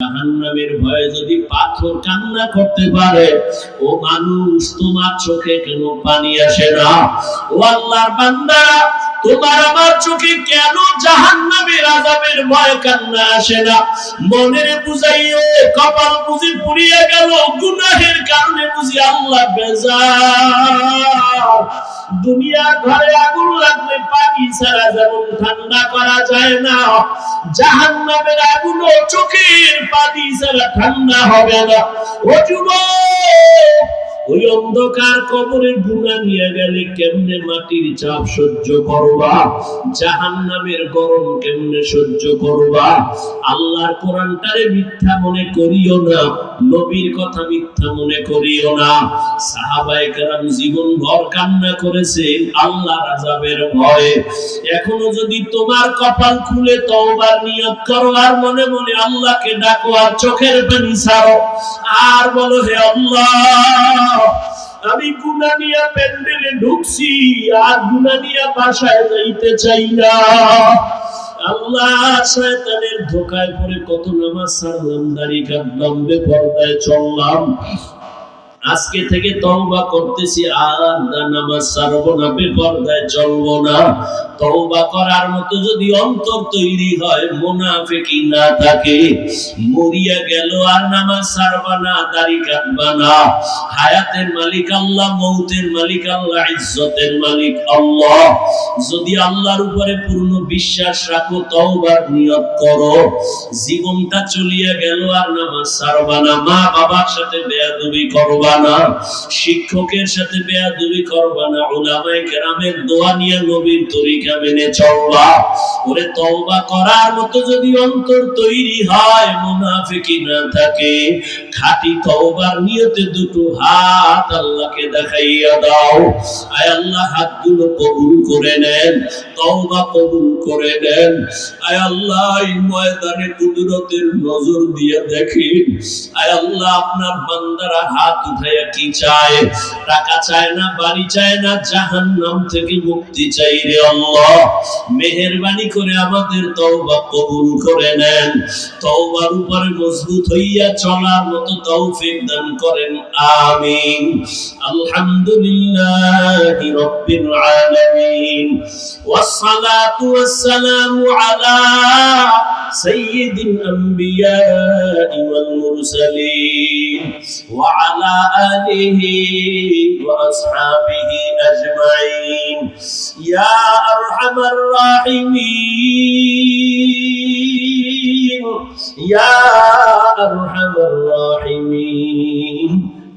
জাহান্নামের ভয়ে যদি পাথর কান্না করতে পারে, ও মানুষ তোমার চোখে কেন পানি আসে না? ও আল্লাহর বান্দারা তোমার আমার চোখে কেন জাহান্নামের আযাবের ভয় কান্না আসে না? মনের বুঝাইও কপাল বুঝি পুড়িয়ে গেল, গুনাহের কারণে বুঝি আল্লাহ বেজার দুনিয়া ঘরে আগুন লাগলে পানি ছাড়া যেমন ঠান্ডা করা যায় না, জাহান্নামের আগুন চোখের পানি ছাড়া ঠান্ডা হবে না। ও যুবক ওই অন্ধকার কবরে গুণা নিয়ে গেলে কেমনে মাটির চাপ সহ্য করবা? জাহান্নামের গরম কেমনে সহ্য করবা? আল্লাহর কোরআনটারে মিথ্যা মনে করিও না, নবীর কথা মিথ্যা মনে করিও না। সাহাবায়ে কেরাম জীবন ভর কান্না করেছেন আল্লাহর আযাবের ভয়ে। এখনও যদি তোমার কপাল খুলে তওবার নিয়ত করো, আর মনে মনে আল্লাহকে ডাকো আর চোখের পানি ছাড়ো, আর বলো, হে আল্লাহ! আমি গুনানিয়া নিয়ে প্যান্ডেলে ঢুকছি, আর গুনানিয়া নিয়ে বাসায় যাইতে চাই না। আল্লাহ শয়তানের ধোকায় পড়ে কত নামাজ সারলাম, দাড়ি কাটলাম, বেপরদায় চললাম। আজকে থেকে তওবা করতেছি না নামাজ ছাড়বো না, বেপরদায় চলবো না। তওবা করার মতো যদি অন্তর তৈরি হয় মুনাফিকি না থাকে। মরিয়া গেল, আর নামাজ ছাড়বা না, দাড়ি কাটবা না। হায়াতের মালিক আল্লাহ, মৌতের মালিক আল্লাহ, ইজ্জতের মালিক আল্লাহ। যদি আল্লাহর উপরে পূর্ণ বিশ্বাস রাখো, তওবার নিয়ত করো। জীবনটা চলিয়া গেল, আর নামাজ ছাড়বা না। মা বাবার সাথে বেয়াদবি করবা না শিক্ষকের সাথে বেয়াদবি করবা না, উলামায়ে কেরামের দোয়া নিয়ে নবীর তরিকা মেনে চলবা। ওরে তওবা করার মতো যদি অন্তর তৈরি হয় মুনাফিকি না থাকে। খাঁটি তওবার নিয়তে দুটো হাত আল্লাহকে দেখাইয়া দাও। আয় আল্লাহ, হাতগুলো কবুল করে নেন, তওবা কবুল করে নেন। আয় আল্লাহ, এই ময়দানে কুদরতের নজর দিয়ে দেখেন। আয় আল্লাহ, আপনার বান্দারা হাত উঠাইয়া কি চায় টাকা চায় না বাড়ি চায় না জাহান্নাম থেকে মুক্তি চাই রে আল্লাহ মেহেরবানি করে আমাদের তওবা কবুল করে নেন তওবার উপরে মজবুত হইয়া চলার মতো তৌফিক দান করেন আমিন আলহামদুলিল্লাহি রাব্বিল আলামিন والصلاة والسلام على سيد الأنبياء والمرسلين وعلى آله وأصحابه أجمعين. يا أرحم الراحمين. يا أرحم الراحمين.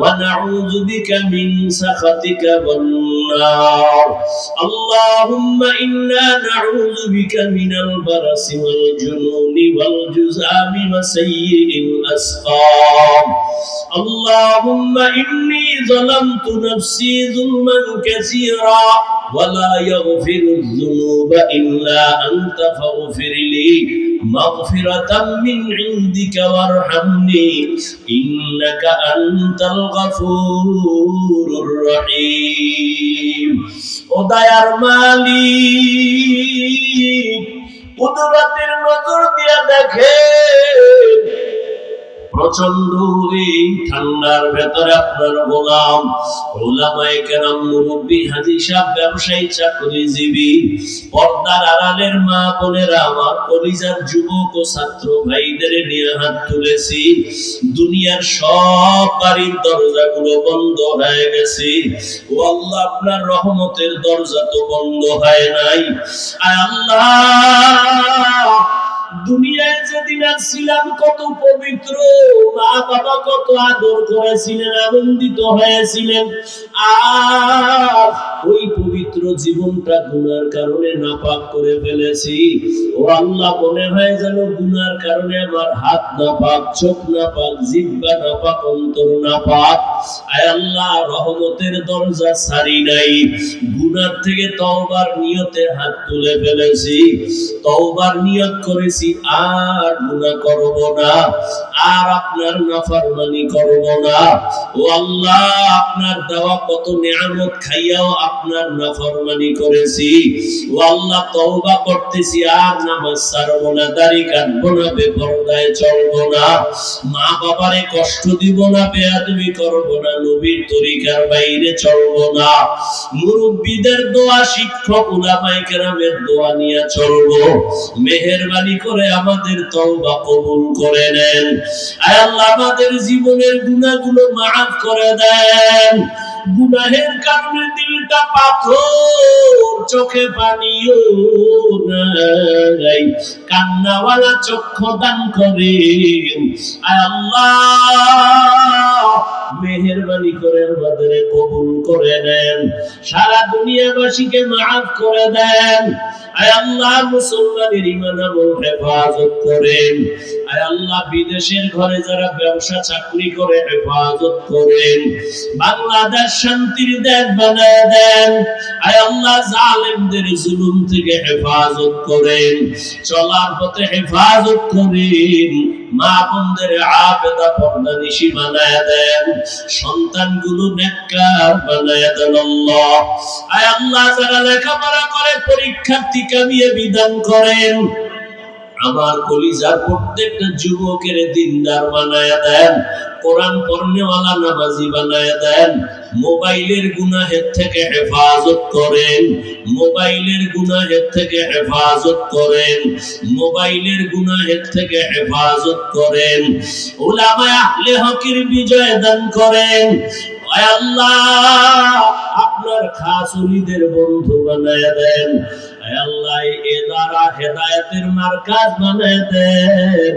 ونعوذ بك من سخطك والنار. اللهم إنا نعوذ بك من البرس والجنون والجزام وسيء الأسقام. اللهم إني ظلمت نفسي ظلما كثيرا ولا يغفر الذنوب إلا أنت فاغفر لي. مغفرة من عندك وارحمني. إنك أنت গফুরুর রহিম। ও দয়ার নজর দিয়া দেখে প্রচণ্ড এই ঠান্ডার ভেতরে আপনার গোলাম, ওলামায়ে কেরাম, মুরব্বী ব্যবসায়ী, চাকরিজীবী, পর্দার আড়ালের মা বোনেরা, আমার কলিজার যুবক ও ছাত্র ভাইদের নিয়ে হাত তুলেছি। দুনিয়ার সব বাড়ির দরজাগুলো বন্ধ হয়ে গেছে। ও আল্লাহ, আপনার রহমতের দরজা তো বন্ধ হয় নাই। আল্লাহ দুনিয়ায় কত পবিত্র। মা বাবা কত আদর করেছিলেন, আনন্দিত হয়েছিলেন। আর ওই পবিত্র জীবনটা গুনার কারণে নাপাক করে ফেলেছি। ও আল্লাহ মনে হয় যেন গুনার কারণে আমার হাত নাপাক, চোখ নাপাক জিব্বা নাপাক, অন্তর নাপাক। আয় আল্লাহ, রহমতের দরজা ছাড়ি নাই। গুনার থেকে তওবার নিয়তে হাত তুলে ফেলেছি। তওবার নিয়ত করেছি, আর গুনাহ করব না। আর আপনার নাফরমানি করব না। ও আল্লাহ, আপনার দেওয়া কত নিয়ামত খাইয়াও আপনার নাফরমানি করেছি। ও আল্লাহ, তওবা করতেছি আর নামাজ ছাড়বো না, দাড়ি কাটবো না, বেপরদায় চলবো না। মা বাবারে কষ্ট দিব না, বেয়াদবি করব না, নবীর তরিকার বাইরে চলবো না। মুরব্বীদের দোয়া, শিক্ষক, উলামায়ে কেরামের দোয়া নিয়ে চলবো। মেহেরবানি করে আমাদের তওবা কবুল করে নেন। আল্লাহ আমাদের জীবনের গুণাগুলো মাফ করে দেন। গুনাহের কারণে দিলটা পাথর, চোখে পানিও নাই। কান্নাওয়ালা চক্ষু দান করেন। আয় আল্লাহ, মেহেরবানি করে আমাদের কবুল করে নেন। সারা দুনিয়াবাসীকে মাফ করে দেন। আয় আল্লাহ, মুসলমানের ইমান আমল হেফাজত করেন। আয় আল্লাহ, বিদেশের ঘরে যারা ব্যবসা চাকরি করে হেফাজত করেন। বাংলাদেশ শান্তির দেশ বানায় দেন। আয় আল্লাহ, জালেমদের জুলুম থেকে হেফাজত করেন। চলার পথে হেফাজত করেন। মা আবেদা পর্দা নিশি বানায় দেন। নেককার বানায় দেন আল্লাহ। আয় আল্লাহ, যারা লেখাপড়া করে পরীক্ষার্থী কামিয়ে বিধান করেন। আমার কলিজার প্রত্যেকটা যুবকের দিনদার বানায় দেন। কোরআন পড়নেওয়ালা নামাজি বানায় দেন, মোবাইলের গুনাহের থেকে হেফাজত করেন, মোবাইলের গুনাহের থেকে হেফাজত করেন, মোবাইলের গুনাহের থেকে হেফাজত করেন। উলামায়ে আহলে হকের বিজয় দান করেন। আল্লাহ, আপনার খাস বন্ধু বানায় দেন। আল্লাহ, এ দ্বারা হেদায়েতের মার্কাজ বানায় দেন।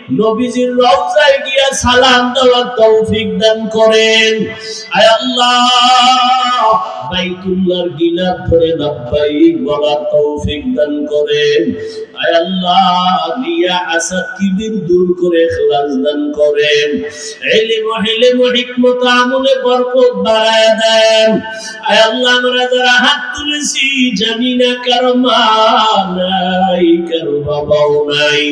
নবীজির রওজায় গিয়া সালাম দেওয়ার তৌফিক দান করেন। আয় আল্লাহ, বাইতুল্লাহর গিলাফ ধরে লাব্বাইক বলার তৌফিক দান করেন। আয় আল্লাহ হাসাদ কিবির দূর করে ইখলাস দান করেন। ইলম ও হিকমত আমলে বরকত বাড়ায় দেন। আয় আল্লাহ, আমরা যারা হাত তুলেছি জানি না মা নাই, কারও বাবাও নাই।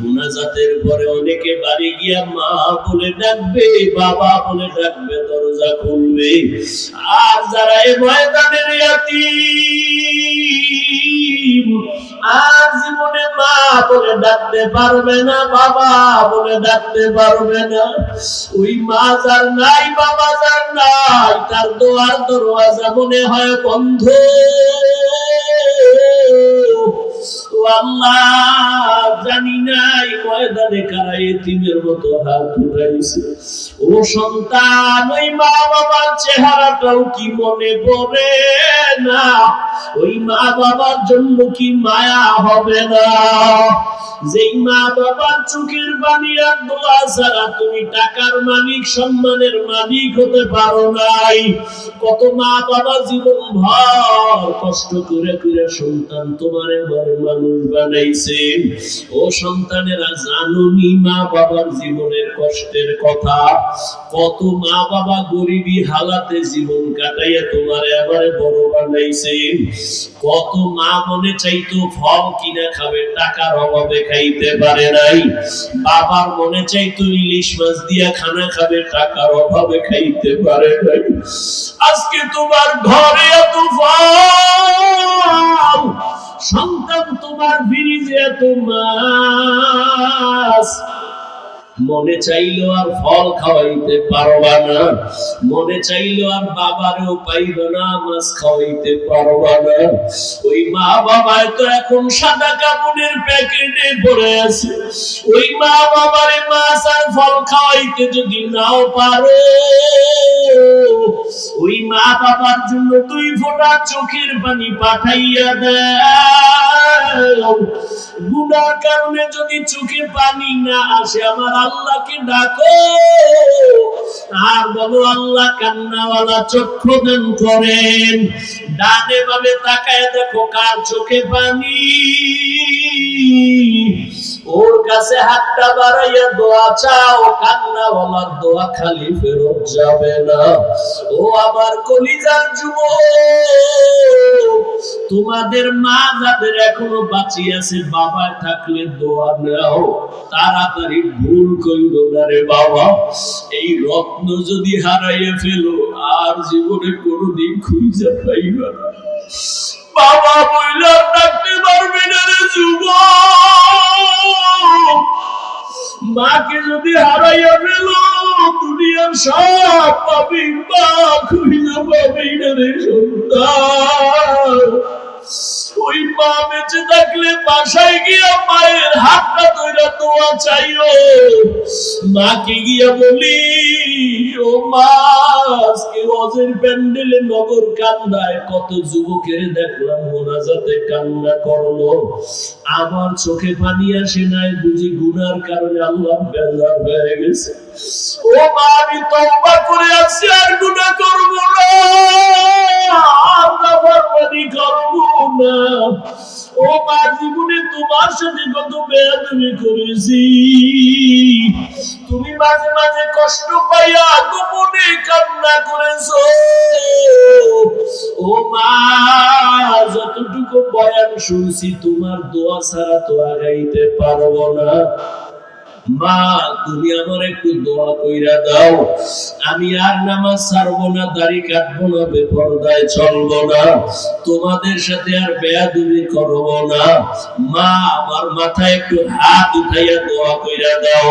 মুনাজাতের পরে অনেকে বাড়ি গিয়া মা বলে ডাকবে, বাবা বলে ডাকবে, দরজা খুলবে। আর যারা এ ময়দানের ইয়াতীম বলে ডাকতে পারবে না, বাবা বলে ডাকতে পারবে না। ওই মা যার নাই, বাবা যার নাই, তার দোয়ার দরওয়াজা মনে হয় বন্ধ। জানি নাই ময়দানে মতো ও সন্তান, ওই মা বাবার চেহারাটাও কি মনে পড়ে না? ওই মা বাবার জন্য কি মায়া হবে না? যেই মা বাবার চোখের বাণী তুমি টাকার মালিক, সম্মানের মালিক হতে পারো নাই। কত মা বাবা জীবন ভর কষ্ট করে করে সন্তান ঘরে মানুষ বানাইছে। ও সন্তানেরা মা বাবার জীবনের কষ্টের কথা। কত মা বাবা গরিবী হালাতে জীবন কাটাইয়া তোমার এবারে বড় বানাইছে। কত মা মনে চাইতো ফল কিনা খাবে টাকার অভাবে খাইতে পারে নাই। বাবার মনে চাইতো ইলিশ মাছ দিয়া খানা খাবে, টাকার অভাবে খাইতে পারে নাই। আজকে তোমার ঘরে এত ফল, সন্তান তোমার ফ্রিজে এত মাছ। মনে চাইলেও আর ফল খাওয়াইতে পারবা না। মনে চাইলেও আর বাবারেও পাইব না, মাছ খাওয়াইতে পারবা না। ওই মা বাবায় তো এখন সাদা কাপড়ের প্যাকেটে পড়ে আছে। ওই মা বাবারে মাছ আর ফল খাওয়াইতে যদি নাও পারো, ওই মা বাবার জন্য দুই ফোঁটা চোখের পানি পাঠাইয়া দাও। গুনার কারণে যদি চোখে পানি না আসে, আমার আল্লাহকে ডাকো। আর বলো, আল্লাহ কান্নাওয়ালা চক্ষু দান করেন। ডানে ভাবে তাকায় দেখো, কার চোখে পানি? কাছে হাতটা বাড়াইয়া দোয়া চাও কান্নাওয়ালার দোয়া খালি ফেরত যাবে না। ও আমার কলিজার যুব তোমাদের মা যাদের এখনও বাঁচি আছে, বাবা থাকলে দোয়া নাও। তাড়াতাড়ি ভুল কইল না রে বাবা। এই রত্ন যদি হারাইয়া ফেলো, আর জীবনে কোনোদিন খুঁজে পাইবা না। বাবা বইলা ডাকতে পারবে না রে যুবক। মাকে যদি হারাইয়া ফেল, দুনিয়ার সব পাবি পাবি না রে ওই মা বেঁচে থাকলে বাসায় গিয়া মায়ের হাতটা দোয়া চাইও। মাকে গিয়া বলি, ও মা অজের প্যান্ডেলে নগর কান্দায় কত যুবকের দেখলাম মোনাজাতে কান্না করল। আমার চোখে পানি আসে নাই, বুঝি গুনার কারণে আল্লাহ বেজার হয়ে গেছে। ও মা, আমি তওবা করে আছি, আর গুনাহ করব ও মা, জীবনে তোমার সাথে কত করেছি। তুমি মাঝে মাঝে কষ্ট পাইয়া গোপনে কান্না করেছ। ও মা, যতটুকু বয়ান শুনছি, তোমার দোয়া ছাড়া তো আগাইতে পারব না। মা তুমি আমার একটু দোয়া কইরা দাও আমি আর নামাজ না দাড়ি না বেপরদায় না তোমাদের সাথে আর করব না মা আমার মাথায় একটু হাত উঠাইয়া দোয়া কইরা দাও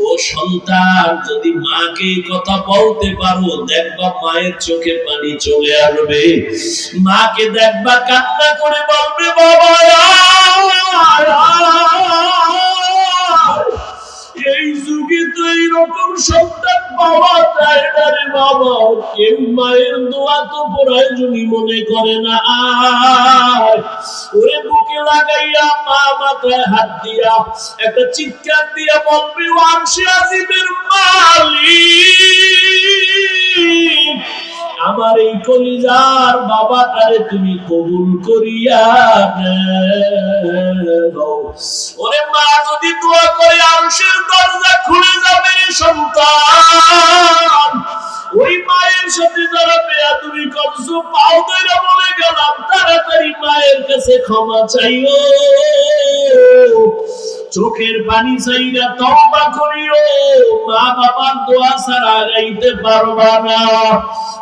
ও সন্তান যদি মাকে কথা বলতে পারো দেখবা মায়ের চোখে পানি চলে আসবে মাকে দেখবা কান্না করে বলবে বাবা এই যুগে তো এইরকম সন্তান পাওয়া যায় না রে বাবা, কেউ মায়ের দোয়া তো প্রয়োজনই মনে করে না। ওরে বুকে লাগাইয়া মা মাথায় হাত দিয়া একটা চিৎকার দিয়া আমার এই কলিজার বাবাটারে তুমি কবুল করিয়া ওরে মা যদি দোয়া করে আরশের দরজা ক্ষমা চাইও। চোখের পানি চাইরা তওবা করিও। মা বাবার দোয়া ছাড়া গাইতে পারবা না।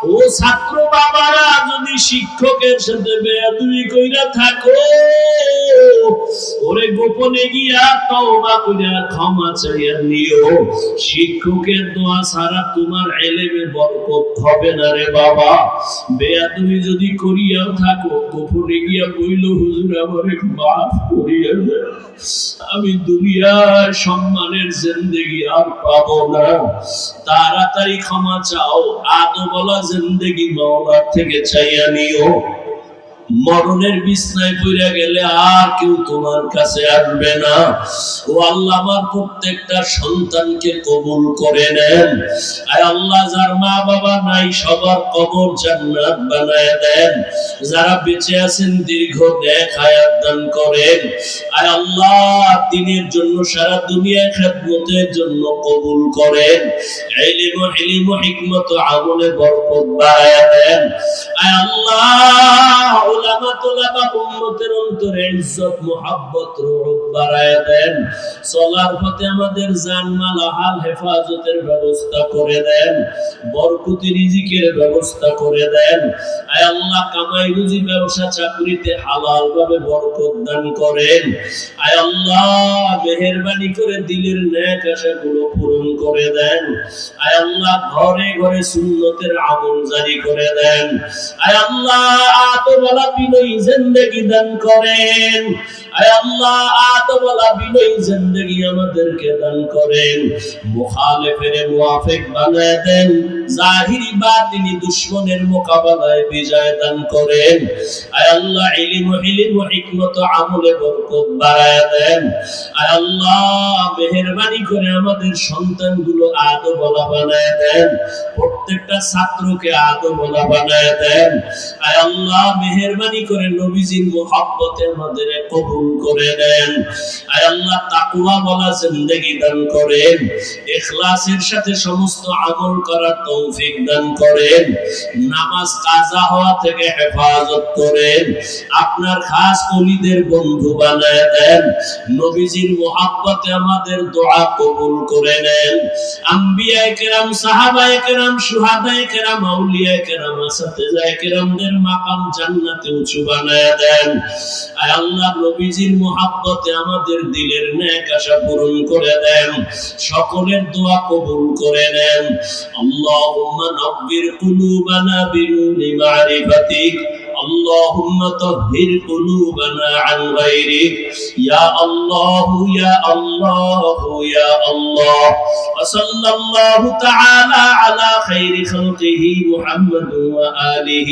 ও ছাত্র বাবারা, যদি শিক্ষকের সাথে বেয়াদুবি কইরা থাকো ওরে গোপনে গিয়া তওবা কইরা ক্ষমা চাইয়া নিও। শিক্ষকের দোয়া ছাড়া তোমার এলেমে বরকত হবে না রে বাবা। বেয়াদুবি যদি করিয়াও থাকো, গোপনে গিয়া বইল, হুজুর আমারে মাফ করিয়া দেন। আমি দুনিয়ার সম্মানের জিন্দেগি আর পাবো না। তাড়াতাড়ি ক্ষমা চাও আদো বলা জিন্দেগি মাওলার থেকে চাইয়া নিও। মরণের বিছনায় পড়ে গেলে আর কেউ তোমার কাছে আসবে না। ও আল্লাহ আমার প্রত্যেকটা সন্তানকে কবুল করে নেন। আয় আল্লাহ যার মা বাবা নাই, সবার কবর জান্নাত বানায় দেন। যারা বেঁচে আছেন, দীর্ঘ দেখ হায়াত দান করেন। আয় আল্লাহ দিনের জন্য, সারা দুনিয়া খেদমতের জন্য কবুল করেন। ইলম ইলম হিকমত আমলে বরকত বাড়ায় দেন। আয় আল্লাহ ওলামা উম্মতের অন্তরে ইজ্জত রূপ বাড়ায় দেন। চলার পথে আমাদের জানমাল হাল হেফাজতের ব্যবস্থা করে দেন। বরকতি, রিজিকের ব্যবস্থা করে দেন। আয় আল্লাহ, কামাই রুজি ব্যবসা চাকরিতে হালাল ভাবে বরকত দান করেন। আয় আল্লাহ, মেহেরবানি করে দিলের ন্যাক পূরণ করে দেন। আয় আল্লাহ, ঘরে ঘরে সুন্নতের আমল জারি করে দেন। আয় আল্লাহ বিনয়ী জিন্দগি দান করেন আয় আল্লাহ আতওয়ালা বিনয়ী জিন্দেগি আমাদেরকে মুওয়াফিক বানায় দেন মেহেরবানি করে আমাদের বলা বানায় দেন। প্রত্যেকটা ছাত্রকে আদো বলা বানায় দেন। আয় আল্লাহ, মেহেরবানি করে নবীজির মোহাব্বতে আমাদের কবুল করে দেন। আয় আল্লাহ তাকুয়া বলা জিন্দেগি দান করেন। ইখলাসের সাথে সমস্ত আমল করার তৌফিক দান করেন। নামাজ কাজা হওয়া থেকে হেফাজত করেন। আপনার খাস কলিদের বন্ধু বানায় দেন। নবীজির মোহাব্বতে আমাদের দোয়া কবুল করে নেন। আম্বিয়ায়ে কেরাম, সাহাবায়ে কেরাম সুহাদায়ে কেরাম, আউলিয়ায়ে কেরাম, আসাতেজায়ে কেরামদের মাকাম জান্নাতে উঁচু বানায় দেন। আল্লাহ নবীজির মোহাব্বতে আমাদের দিলের ন্যাক আশা পূরণ করে দেন সকলের দোয়া কবুল করে নেন আল্লাহুম্মা নব্বির কুলুবানা বিনুরি মারিফাতিক اللهم طهر قلوبنا عن غيرك يا الله يا الله يا الله وصلى الله تعالى على خير خلقه محمد وآله